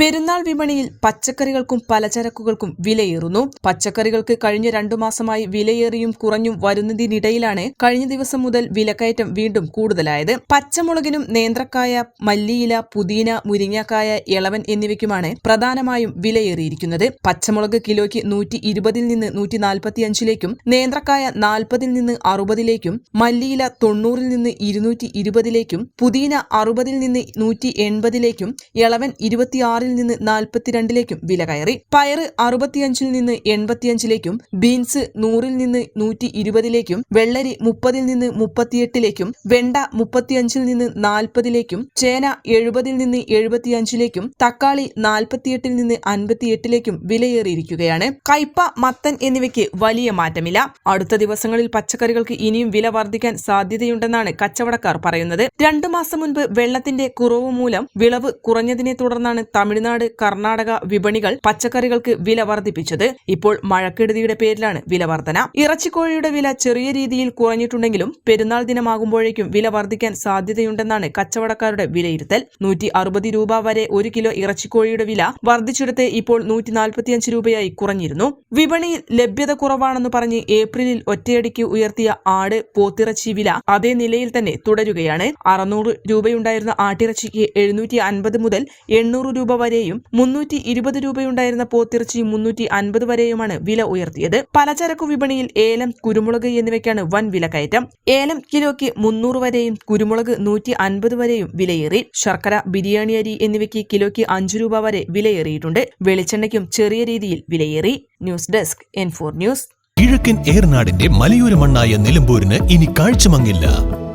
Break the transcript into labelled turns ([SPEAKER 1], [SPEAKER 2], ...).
[SPEAKER 1] പെരുന്നാൾ വിപണിയിൽ പച്ചക്കറികൾക്കും പലചരക്കുകൾക്കും വിലയേറുന്നു. പച്ചക്കറികൾക്ക് കഴിഞ്ഞ രണ്ടു മാസമായി വിലയേറിയും കുറഞ്ഞും വരുന്നതിനിടയിലാണ് കഴിഞ്ഞ ദിവസം മുതൽ വിലക്കയറ്റം വീണ്ടും കൂടുതലായത്. പച്ചമുളകിനും നേന്ത്രക്കായ മല്ലിയില പുതിന മുരിങ്ങക്കായ ഇളവൻ എന്നിവയ്ക്കുമാണ് പ്രധാനമായും വിലയേറിയിരിക്കുന്നത്. പച്ചമുളക് കിലോയ്ക്ക് നൂറ്റി ഇരുപതിൽ നിന്ന് നൂറ്റി നാൽപ്പത്തിയഞ്ചിലേക്കും നേന്ത്രക്കായ നാൽപ്പതിൽ നിന്ന് അറുപതിലേക്കും മല്ലിയില തൊണ്ണൂറിൽ നിന്ന് ഇരുന്നൂറ്റി ഇരുപതിലേക്കും പുതിന അറുപതിൽ നിന്ന് നൂറ്റി എൺപതിലേക്കും ഇളവൻ ഇരുപത്തിയാറിൽ നിന്ന് നാൽപ്പത്തിരണ്ടിലേക്കും വില കയറി. പയർ അറുപത്തിയഞ്ചിൽ നിന്ന് എൺപത്തിയഞ്ചിലേക്കും ബീൻസ് നൂറിൽ നിന്ന് നൂറ്റി ഇരുപതിലേക്കും വെള്ളരി മുപ്പതിൽ നിന്ന് മുപ്പത്തിയെട്ടിലേക്കും വെണ്ട മുപ്പത്തിയഞ്ചിൽ നിന്ന് നാൽപ്പതിലേക്കും ചേന എഴുപതിൽ നിന്ന് എഴുപത്തിയഞ്ചിലേക്കും തക്കാളി നാൽപ്പത്തിയെട്ടിൽ നിന്ന് അൻപത്തിയെട്ടിലേക്കും വിലയേറിയിരിക്കുകയാണ്. കയ്പ മത്തൻ എന്നിവയ്ക്ക് വലിയ മാറ്റമില്ല. അടുത്ത ദിവസങ്ങളിൽ പച്ചക്കറികൾക്ക് ഇനിയും വില വർദ്ധിക്കാൻ സാധ്യതയുണ്ടെന്നാണ് കച്ചവടക്കാർ പറയുന്നത്. രണ്ടു മാസം മുൻപ് വെള്ളത്തിന്റെ കുറവ് മൂലം വിളവ് കുറഞ്ഞതിനെ തുടർന്നാണ് തമിഴ്നാട് കർണാടക വിപണികൾ പച്ചക്കറികൾക്ക് വില വർദ്ധിപ്പിച്ചത് ഇപ്പോൾ മഴക്കെടുതിയുടെ പേരിലാണ് വില വർധന. ഇറച്ചിക്കോഴിയുടെ വില ചെറിയ രീതിയിൽ കുറഞ്ഞിട്ടുണ്ടെങ്കിലും പെരുന്നാൾ ദിനമാകുമ്പോഴേക്കും വില വർദ്ധിക്കാൻ സാധ്യതയുണ്ടെന്നാണ് കച്ചവടക്കാരുടെ വിലയിരുത്തൽ. നൂറ്റി അറുപത് രൂപ വരെ ഒരു കിലോ ഇറച്ചിക്കോഴിയുടെ വില വർദ്ധിച്ചെടുത്ത് ഇപ്പോൾ നൂറ്റി നാൽപ്പത്തിയഞ്ച് രൂപയായി കുറഞ്ഞിരുന്നു. വിപണിയിൽ ലഭ്യത കുറവാണെന്ന് പറഞ്ഞ് ഏപ്രിലിൽ ഒറ്റയടിക്ക് ഉയർത്തിയ ആട് പോത്തിറച്ചി വില അതേ നിലയിൽ തന്നെ തുടരുകയാണ്. അറുന്നൂറ് രൂപയുണ്ടായിരുന്ന ആട്ടിറച്ചിക്ക് എഴുന്നൂറ്റി അൻപത് മുതൽ എണ്ണൂറ് രൂപ വരെയും മുന്നൂറ്റി ഇരുപത് രൂപയുണ്ടായിരുന്ന പോത്തിറച്ചി മുന്നൂറ്റി അൻപത് വരെയുമാണ് വില ഉയർത്തിയത്. പലചരക്കു വിപണിയിൽ ഏലം കുരുമുളക് എന്നിവയ്ക്കാണ് വൻ വിലക്കയറ്റം. ഏലം കിലോയ്ക്ക് മുന്നൂറ് വരെയും കുരുമുളക് നൂറ്റി അൻപത് വരെയും വിലയേറി. ശർക്കര ബിരിയാണി അരി എന്നിവയ്ക്ക് കിലോയ്ക്ക് അഞ്ചു രൂപ വരെ വിലയേറിയിട്ടുണ്ട്. വെളിച്ചെണ്ണയ്ക്കും ചെറിയ രീതിയിൽ വിലയേറി. News desk N four news.
[SPEAKER 2] കിഴക്കൻ ഏർനാടിന്റെ മലയോര മണ്ണായ നിലമ്പൂരിന് ഇനി കാഴ്ചമങ്ങില്ല